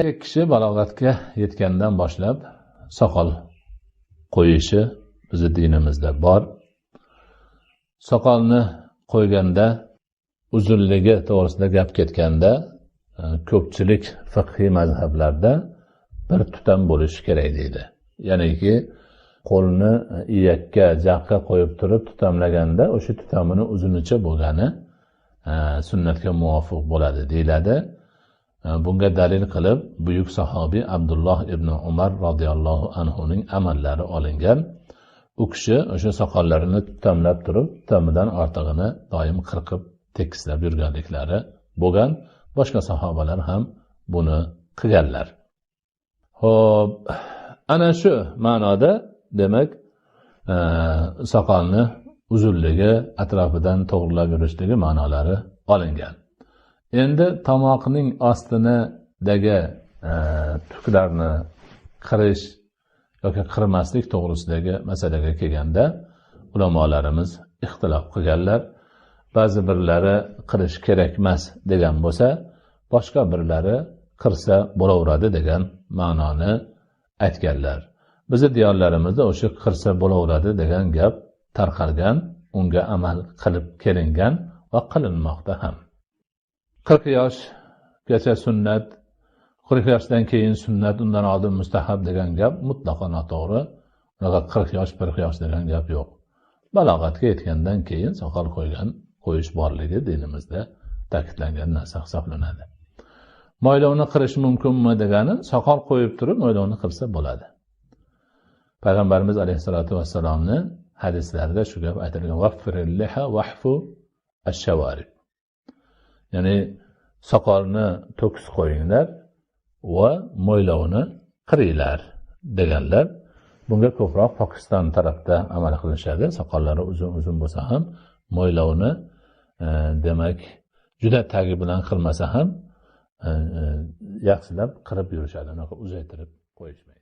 er kishi balog'atga yetgandan boshlab soqol qo'yishi bizni dinimizda bor. Soqolni qo'yganda uzunligi to'g'risida gap ketganda e, ko'pchilik fiqhiy mazhablarda bir tutam bo'lishi kerak deydi. Ya'niki qo'lni iyakka jaqqa qo'yib turib tutamlaganda o'sha tutamini uzunicha bo'lgani e, sunnatga muvofiq bo'ladi deyiladi. Bunga dalil qilib buyuk sahobiy abdulloh ibn umar roziyallohu anhuning amallari olingan. U kishi o'sha soqollarini tutamlab turib tutamidan ortig'ini doim qirqib tekislab yurganliklari bo'lgan. Boshqa sahobalar ham buni qilganlar. Ho'p ana shu ma'noda demak e, soqolni uzunligi atrofidan to'g'irlab yurishligi ma'nolari olingan. Endi tomoqning ostinidagi e, tuklarni qirish yoki qirmaslik to'g'risidagi masalaga kelganda ulamolarimiz ixtilof qilganlar. Ba'zi birlari qirish kerak emas degan bo'lsa boshqa birlari qirsa bo'laveradi degan ma'noni aytganlar. Bizni diyorlarimizda o'sha qirsa bo'laveradi degan gap tarqalgan unga amal qilib kelingan va qilinmoqda ham. Qirq yoshgacha sunnat qirq yoshdan keyin sunnat undan oldin mustahab degan gap mutlaqo noto'g'ri. Unaqa qirq yosh qirq yosh degan gap yo'q. Balog'atga yetgandan keyin soqol qo'ygan qo'yish borligi dinimizda ta'kidlangan narsa hisoblanadi. Mo'ylovni qirish mumkinmi degani soqol qo'yib turib mo'ylovni qirsa bo'ladi. Payg'ambarimiz alayhissalotu vassalomni hadislarida shu gap aytilgan ya'ni soqolni to'kis qo'yinglar va mo'ylovni qiringlar deganlar. Bunga ko'proq pokiston tarafda amal qilinishadi. Soqollari uzun uzun bo'lsa ham mo'ylovni e, demak juda tagi bilan qilmasa ham e, e, yaxshilab qirib yurishadi. Unaqa uzaytirib qo'yishmaydi.